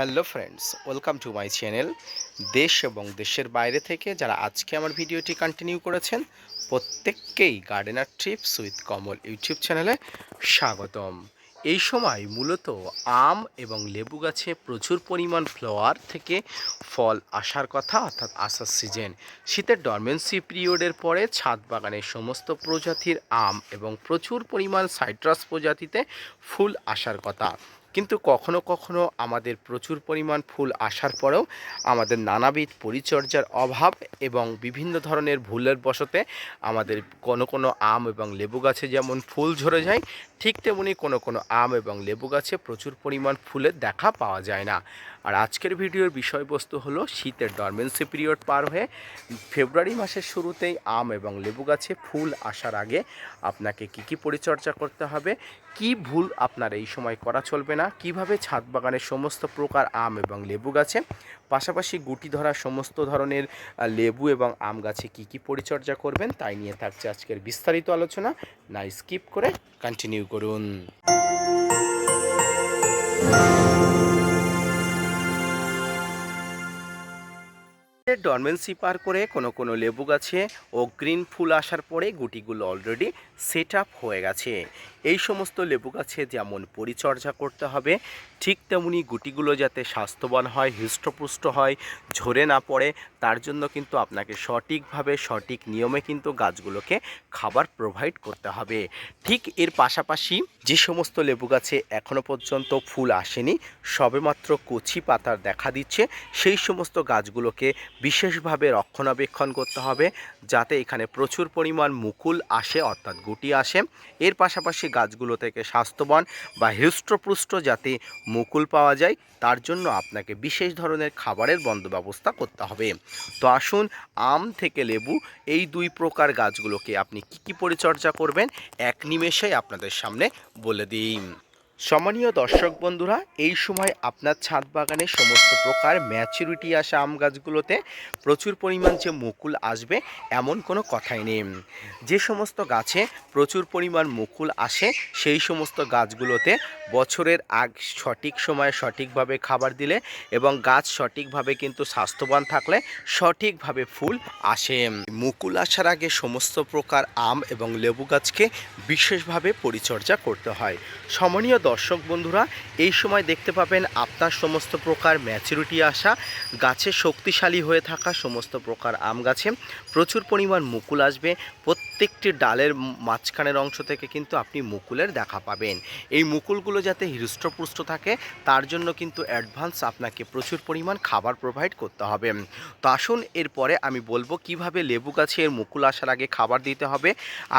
Hello friends welcome to my channel দেশ এবং দেশের বাইরে থেকে যারা আজকে আমার ভিডিওটি কন্টিনিউ করেছেন, প্রত্যেককেই gardener trips with Kamal YouTube চ্যানেলে স্বাগতম। এই সময় মূলত আম এবং লেবু গাছে প্রচুর পরিমাণ ফ্লাওয়ার থেকে ফল আসার কথা অর্থাৎ আসার সিজন শীতের ডরমেন্সি পিরিয়ডের পরে ছাদ বাগানের সমস্ত প্রজাতির আম এবং প্রচুর পরিমাণ সাইট্রাস প্রজাতিতে ফুল আসার কথা। কিন্তু কখনো কখনো আমাদের প্রচুর পরিমাণ ফুল আসার পরেও আমাদের নানাবিধ পরিচর্যার অভাব এবং বিভিন্ন ধরনের ভুলের বসতে আমাদের কোনো কোনো আম এবং লেবু গাছে যেমন ফুল ঝরে যায়, ঠিক তেমনি কোনো কোনো আম এবং লেবু গাছে প্রচুর পরিমাণ ফুলের দেখা পাওয়া যায় না। আর আজকের ভিডিওর বিষয়বস্তু হলো শীতের ডরমেন্সি পিরিয়ড পার হয়ে ফেব্রুয়ারি মাসের শুরুতেই আম এবং লেবু গাছে ফুল আসার আগে আপনাকে কি কি পরিচর্যা করতে হবে, কি ভুল আপনার এই সময় করা চলবে না, কীভাবে ছাদ বাগানের সমস্ত প্রকার আম এবং লেবু গাছে, পাশাপাশি গুটি ধরা সমস্ত ধরনের লেবু এবং আম গাছে কি কি পরিচর্যা করবেন তাই নিয়ে থাকছে আজকের বিস্তারিত আলোচনা। না স্কিপ করে কন্টিনিউ করুন। ডরমেন্সি পার করে কোনো কোনো লেবু গাছে ও গ্রিন ফুল আসার পরে গুটিগুলো অলরেডি সেট আপ হয়ে গেছে। এই সমস্ত লেবু গাছে যেমন পরিচর্যা করতে হবে, ঠিক তেমনি গুটিগুলো যাতে স্বাস্থ্যবান হয়, হৃষ্টপুষ্ট হয়, ঝরে না পড়ে, তার জন্য কিন্তু আপনাকে সঠিকভাবে, সঠিক নিয়মে কিন্তু গাছগুলোকে খাবার প্রোভাইড করতে হবে। ঠিক এর পাশাপাশি যে সমস্ত লেবু গাছে এখনও পর্যন্ত ফুল আসেনি, সবেমাত্র কচি পাতার দেখা দিচ্ছে, সেই সমস্ত গাছগুলোকে বিশেষভাবে রক্ষণাবেক্ষণ করতে হবে যাতে এখানে প্রচুর পরিমাণ মুকুল আসে, অর্থাৎ গুটি আসে। এর পাশাপাশি গাছগুলো থেকে স্বাস্থ্যবান বা হৃষ্টপুষ্ট যাতে মুকুল পাওয়া যায়, তার জন্য আপনাকে বিশেষ ধরনের খাবারের বন্দোবস্তা করতে হবে। তো আসুন, আম থেকে লেবু, এই দুই প্রকার গাছগুলোকে আপনি কি কি পরিচর্যা করবেন, এক নিমেষেই আপনাদের সামনে বলে দিই। সম্মানীয় দর্শক বন্ধুরা, এই সময় আপনার ছাদ বাগানে সমস্ত প্রকার ম্যাচুরিটি আসা আম গাছগুলোতে প্রচুর পরিমাণ যে মুকুল আসবে এমন কোনো কথাই নেই। যে সমস্ত গাছে প্রচুর পরিমাণ মুকুল আসে, সেই সমস্ত গাছগুলোতে বছরের আগ সঠিক সময়ে সঠিকভাবে খাবার দিলে এবং গাছ সঠিকভাবে কিন্তু স্বাস্থ্যবান থাকলে সঠিকভাবে ফুল আসে। মুকুল আসার আগে সমস্ত প্রকার আম এবং লেবু গাছকে বিশেষভাবে পরিচর্যা করতে হয়। সমনীয় দর্শক বন্ধুরা, এই সময় দেখতে পাবেন আপনার সমস্ত প্রকার ম্যাচুরিটি আসা গাছে শক্তিশালী হয়ে থাকা সমস্ত প্রকার আম গাছে। প্রচুর পরিমাণ মুকুল আসবে, প্রত্যেকটি ডালের মাঝখানের অংশ থেকে কিন্তু আপনি মুকুলের দেখা পাবেন। এই মুকুলগুলো যাতে হৃষ্টপুষ্ট থাকে, তার জন্য কিন্তু অ্যাডভান্স আপনাকে প্রচুর পরিমাণ খাবার প্রোভাইড করতে হবে। তো আসুন, এরপরে আমি বলব কীভাবে লেবু গাছের মুকুল আসার আগে খাবার দিতে হবে।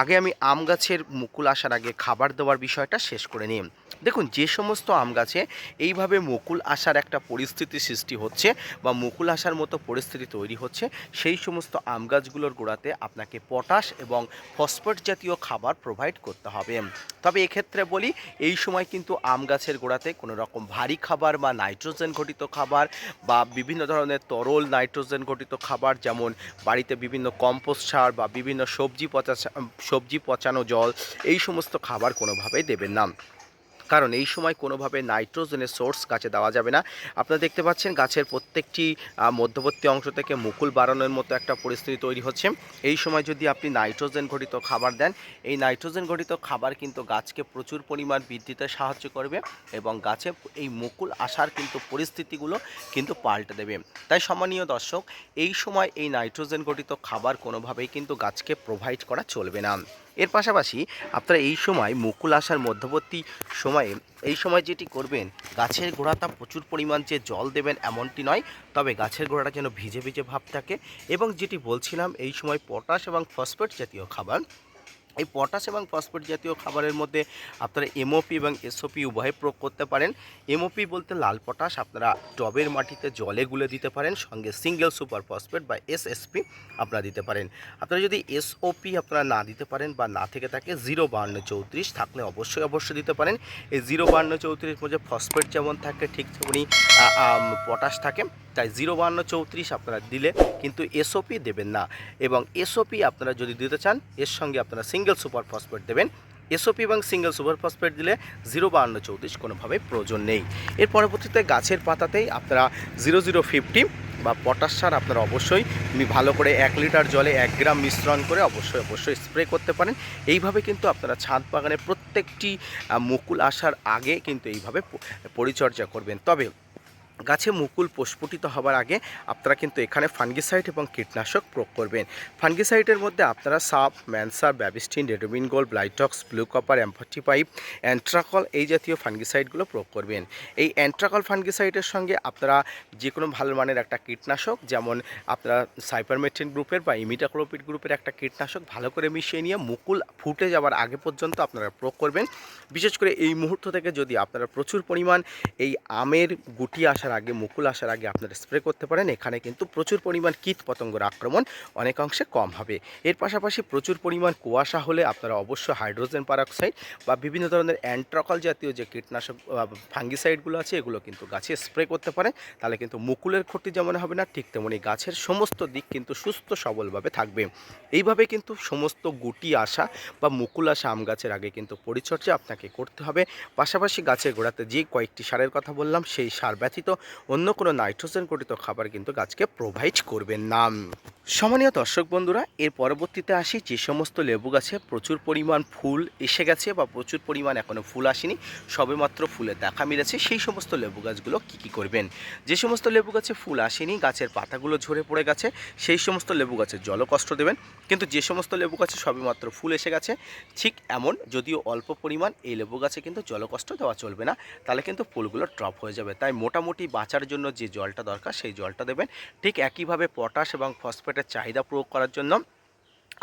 আগে আমি আম গাছের মুকুল আসার আগে খাবার দেওয়ার বিষয়টা শেষ করে নিই। দেখুন, যে সমস্ত আম গাছে এইভাবে মুকুল আসার একটা পরিস্থিতি সৃষ্টি হচ্ছে বা মুকুল আসার মতো পরিস্থিতি তৈরি হচ্ছে, সেই সমস্ত আম গাছগুলোর গোড়াতে আপনাকে পটাশ এবং ফসফেট জাতীয় খাবার প্রোভাইড করতে হবে। তবে এক্ষেত্রে বলি, এই সময় কিন্তু আম গাছের গোড়াতে কোনো রকম ভারী খাবার বা নাইট্রোজেন ঘটিত খাবার বা বিভিন্ন ধরনের তরল নাইট্রোজেন ঘটিত খাবার যেমন বাড়িতে বিভিন্ন কম্পোস্ট সার বা বিভিন্ন সবজি পচা, সবজি পচানো জল, এই সমস্ত খাবার কোনোভাবেই দেবেন না। কারণ এই সময় কোনোভাবে নাইট্রোজেনের সোর্স গাছে দেওয়া যাবে না। আপনারা দেখতে পাচ্ছেন গাছের প্রত্যেকটি মধ্যবর্তী অংশ থেকে মুকুল বাড়ানোর মতো একটা পরিস্থিতি তৈরি হচ্ছে। এই সময় যদি আপনি নাইট্রোজেন ঘটিত খাবার দেন, এই নাইট্রোজেন ঘটিত খাবার কিন্তু গাছকে প্রচুর পরিমাণ বৃদ্ধিতে সাহায্য করবে এবং গাছে এই মুকুল আসার কিন্তু পরিস্থিতিগুলো কিন্তু পাল্টে দেবে। তাই সম্মানীয় দর্শক, এই সময় এই নাইট্রোজেন ঘটিত খাবার কোনোভাবেই কিন্তু গাছকে প্রোভাইড করা চলবে না। এর পাশাপাশি আপনারা এই সময় মুকুল আসার মধ্যবর্তী সময়ে এই সময় যেটি করবেন, গাছের গোড়াটা প্রচুর পরিমাণ যে জল দেবেন এমনটি নয়, তবে গাছের গোড়াটা যেন ভিজে ভিজে ভাব থাকে এবং যেটি বলছিলাম এই সময় পটাশ এবং ফসফেট জাতীয় খাবার এই পটাশ এবং ফসফেট জাতীয় খাবারের মধ্যে আপনারা এমওপি এবং এসওপি উভয় প্রয়োগ করতে পারেন। এমওপি বলতে লাল পটাশ, আপনারা টবের মাটিতে জলে গুলে দিতে পারেন, সঙ্গে সিঙ্গেল সুপার ফসফেট বা এসএসপি আপনারা দিতে পারেন। আপনারা যদি এসওপি আপনারা না দিতে পারেন বা না থেকে থাকে, জিরো বান্ন চৌত্রিশ থাকলে অবশ্যই অবশ্যই দিতে পারেন। এই জিরো বান্ন চৌত্রিশ মধ্যে ফসফেট যেমন থাকে, ঠিক তেমনি পটাশ থাকে। তাই জিরো বান্ন চৌত্রিশ আপনারা দিলে কিন্তু এসওপি দেবেন না। এবং এসওপি আপনারা যদি দিতে চান, এর সঙ্গে আপনারা সিঙ্গেল সুপার ফসফেট দেবেন। এসওপি এবং সিঙ্গেল সুপার ফসফেট দিলে জিরো বাহান্ন চৌত্রিশ কোনোভাবেই প্রয়োজন নেই। এর পরবর্তীতে গাছের পাতাতেই আপনারা জিরো জিরো ফিফটি বা পটাশ সার আপনারা অবশ্যই ভালো করে এক লিটার জলে এক গ্রাম মিশ্রণ করে অবশ্যই অবশ্যই স্প্রে করতে পারেন। এইভাবে কিন্তু আপনারা ছাদ বাগানে প্রত্যেকটি মুকুল আসার আগে কিন্তু এইভাবে পরিচর্যা করবেন। তবে গাছে মুকুল প্রস্ফুটিত হবার আগে আপনারা কিন্তু এখানে ফাঙ্গিসাইড এবং কীটনাশক প্রয়োগ করবেন। ফাঙ্গিসাইডের মধ্যে আপনারা সাপ ম্যানসার Bavistin Ridomil gold Blitox, blue copper অ্যাম্পাটি পাইপ, অ্যান্ট্রাকল এই জাতীয় ফাঙ্গিসাইডগুলো প্রয়োগ করবেন। এই অ্যান্ট্রাকল ফাঙ্গিসাইডের সঙ্গে আপনারা যে কোনো ভালো মানের একটা কীটনাশক, যেমন আপনারা সাইপারমেট্রিন গ্রুপের বা ইমিটাক্লোপিড গ্রুপের একটা কীটনাশক ভালো করে মিশিয়ে নিয়ে মুকুল ফুটে যাওয়ার আগে পর্যন্ত আপনারা প্রয়োগ করবেন। বিশেষ করে এই মুহূর্ত থেকে যদি আপনারা প্রচুর পরিমাণ এই আমের গুটি আসার আগে, মুকুল আসার আগে আপনারা স্প্রে করতে পারেন। এখানে কিন্তু প্রচুর পরিমাণ কীট পতঙ্গের আক্রমণ অনেকাংশে কম হবে। এর পাশাপাশি প্রচুর পরিমাণ কুয়াশা হলে আপনারা অবশ্যই হাইড্রোজেন পারক্সাইড বা বিভিন্ন ধরনের অ্যান্ট্রকল জাতীয় যে কীটনাশক ফাঙ্গিসাইডগুলো আছে, এগুলো কিন্তু গাছে স্প্রে করতে পারেন। তাহলে কিন্তু মুকুলের ক্ষতি যেমন হবে না, ঠিক তেমনি গাছের সমস্ত দিক কিন্তু সুস্থ সবলভাবে থাকবে। এইভাবে কিন্তু সমস্ত গুটি আসা বা মুকুল আসা আম গাছের আগে কিন্তু পরিচর্যা আপনাকে করতে হবে। পাশাপাশি গাছের গোড়াতে যে কয়েকটি সারের কথা বললাম, সেই সার ব্যতীত অন্য কোনো নাইট্রোজেন গঠিত খাবার কিন্তু গাছকে প্রোভাইড করবেন না। সম্মানীয় দর্শক বন্ধুরা, এর পরবর্তীতে আসি। যে সমস্ত লেবু গাছে প্রচুর পরিমাণ ফুল এসে গেছে বা প্রচুর পরিমাণ এখনও ফুল আসেনি, সবেমাত্র ফুলের দেখা মিলেছে। সেই সমস্ত লেবু গাছগুলো কী কী করবেন? যে সমস্ত লেবু গাছে ফুল আসেনি, গাছের পাতাগুলো ঝরে পড়ে গেছে, সেই সমস্ত লেবু গাছে জল কষ্ট দেবেন। কিন্তু যে সমস্ত লেবু গাছে সবেমাত্র ফুল এসে গেছে, ঠিক এমন যদিও অল্প পরিমাণ এই লেবু গাছে কিন্তু জলকষ্ট দেওয়া চলবে না, তাহলে কিন্তু ফুলগুলো ড্রপ হয়ে যাবে। তাই মোটামুটি বাঁচার জন্য যে জলটা দরকার, সেই জলটা দেবেন। ঠিক একইভাবে পটাশ এবং ফসফেটের চাহিদা প্রয়োগ করার জন্য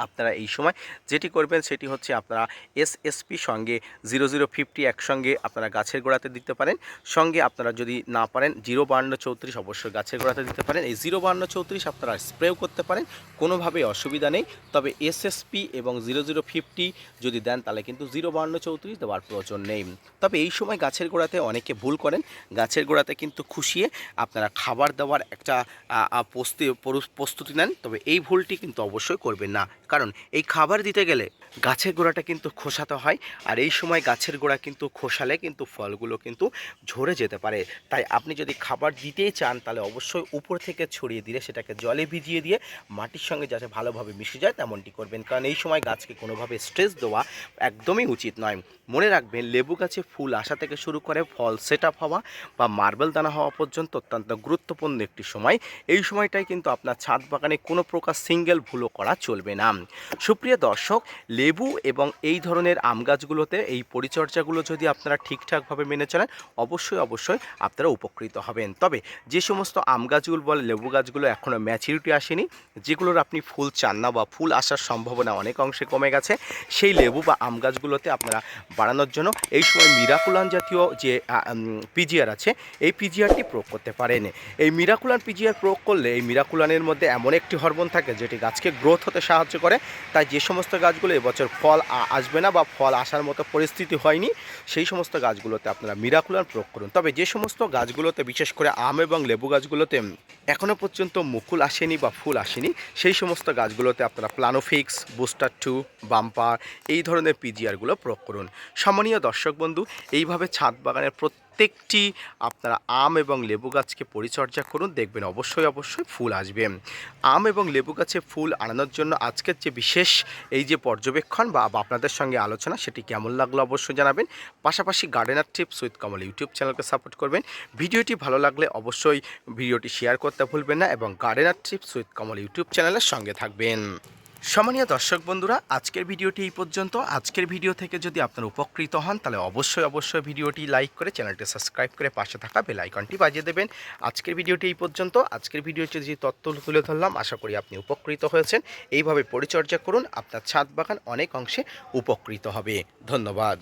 আপনারা এই সময় যেটি করবেন সেটি হচ্ছে আপনারা এসএসপি সঙ্গে জিরো জিরো ফিফটি একসঙ্গে আপনারা গাছের গোড়াতে দিতে পারেন। সঙ্গে আপনারা যদি না পারেন জিরো বান্ন চৌত্রিশ অবশ্যই গাছের গোড়াতে দিতে পারেন। এই জিরো বান্ন চৌত্রিশ আপনারা স্প্রেও করতে পারেন, কোনোভাবেই অসুবিধা নেই। তবে এসএসপি এবং জিরো জিরো ফিফটি যদি দেন, তাহলে কিন্তু জিরো বান্ন চৌত্রিশ দেওয়ার প্রয়োজন নেই। তবে এই সময় গাছের গোড়াতে অনেকে ভুল করেন। গাছের গোড়াতে কিন্তু খুশিয়ে আপনারা খাবার দেওয়ার একটা প্রস্তুতি নেন। তবে এই ভুলটি কিন্তু অবশ্যই করবেন না। কারণ এই খাবার দিতে গেলে গাছের গোড়াটা কিন্তু খোসাতে হয় আর এই সময় গাছের গোড়া কিন্তু খোসালে কিন্তু ফলগুলো কিন্তু ঝরে যেতে পারে। তাই আপনি যদি খাবার দিতেই চান তাহলে অবশ্যই উপর থেকে ছড়িয়ে দিলে সেটাকে জলে ভিজিয়ে দিয়ে মাটির সঙ্গে যাতে ভালোভাবে মিশে যায় তেমনটি করবেন। কারণ এই সময় গাছকে কোনোভাবে স্ট্রেস দেওয়া একদমই উচিত নয়। মনে রাখবেন, লেবু গাছে ফুল আসা থেকে শুরু করে ফল সেট আপ হওয়া বা মার্বেল দানা হওয়া পর্যন্ত অত্যন্ত গুরুত্বপূর্ণ একটি সময়। এই সময়টাই কিন্তু আপনার ছাদ বাগানে কোনো প্রকার সিঙ্গেল ভুলও করা চলবে না। সুপ্রিয় দর্শক লেবু এবং এই ধরনের আম গাছগুলোতে এই পরিচর্যাগুলো যদি আপনারা ঠিকঠাকভাবে মেনে চলেন, অবশ্যই অবশ্যই আপনারা উপকৃত হবেন। তবে যে সমস্ত আম গাছগুলো বলে লেবু গাছগুলো এখনও ম্যাচুরিটি আসেনি, যেগুলোর আপনি ফুল চান না বা ফুল আসার সম্ভাবনা অনেক অংশে কমে গেছে, সেই লেবু বা আম গাছগুলোতে আপনারা বাড়ানোর জন্য এই সময় মিরাকুলান জাতীয় যে পিজিআর আছে, এই পিজিআরটি প্রয়োগ করতে পারেন। এই মিরাকুলান পিজিআর প্রয়োগ করলে এই মিরাকুলানের মধ্যে এমন একটি হরমোন থাকে, যেটি গাছকে গ্রোথ হতে সাহায্য করে। তাই যে সমস্ত গাছগুলো এবছর ফল আসবে না বা ফল আসার মতো পরিস্থিতি হয়নি, সেই সমস্ত গাছগুলোতে আপনারা মিরাকুলার প্রয়োগ করুন। তবে যে সমস্ত গাছগুলোতে, বিশেষ করে আম এবং লেবু গাছগুলোতে এখনও পর্যন্ত মুকুল আসেনি বা ফুল আসেনি, সেই সমস্ত গাছগুলোতে আপনারা প্লানোফিক্স বুস্টার টু বাম্পার এই ধরনের পিজিআরগুলো প্রয়োগ করুন। সম্মানীয় দর্শক বন্ধু, এইভাবে ছাদ বাগানের প্রত্যেকটি আপনারা আম এবং লেবু গাছকে পরিচর্যা করুন, দেখবেন অবশ্যই অবশ্যই ফুল আসবে। আম এবং লেবু গাছে ফুল আনানোর জন্য আজকের যে বিশেষ এই যে পর্যবেক্ষণ বা আপনাদের সঙ্গে আলোচনা, সেটি কেমন লাগল অবশ্যই জানাবেন। পাশাপাশি gardener tips with Kamal YouTube চ্যানেলকে সাপোর্ট করবেন। ভিডিওটি ভালো লাগলে অবশ্যই ভিডিওটি শেয়ার করতে ভুলবেন না এবং gardener tips with Kamal YouTube চ্যানেলের সঙ্গে থাকবেন। সম্মানীয় দর্শক বন্ধুরা, আজকের ভিডিওটি এই পর্যন্ত। আজকের ভিডিও থেকে যদি আপনারা উপকৃত হন, তাহলে অবশ্যই অবশ্যই ভিডিওটি লাইক করে চ্যানেলটি সাবস্ক্রাইব করে পাশে থাকা বেল আইকনটি বাজিয়ে দেবেন। আজকের ভিডিওটি এই পর্যন্ত। আজকের ভিডিওতে যে তথ্য তুলে ধরলাম, আশা করি আপনি উপকৃত হয়েছেন। এইভাবে পরিচর্যা করুন, আপনার ছাদ বাগান অনেক অংশে উপকৃত হবে। ধন্যবাদ।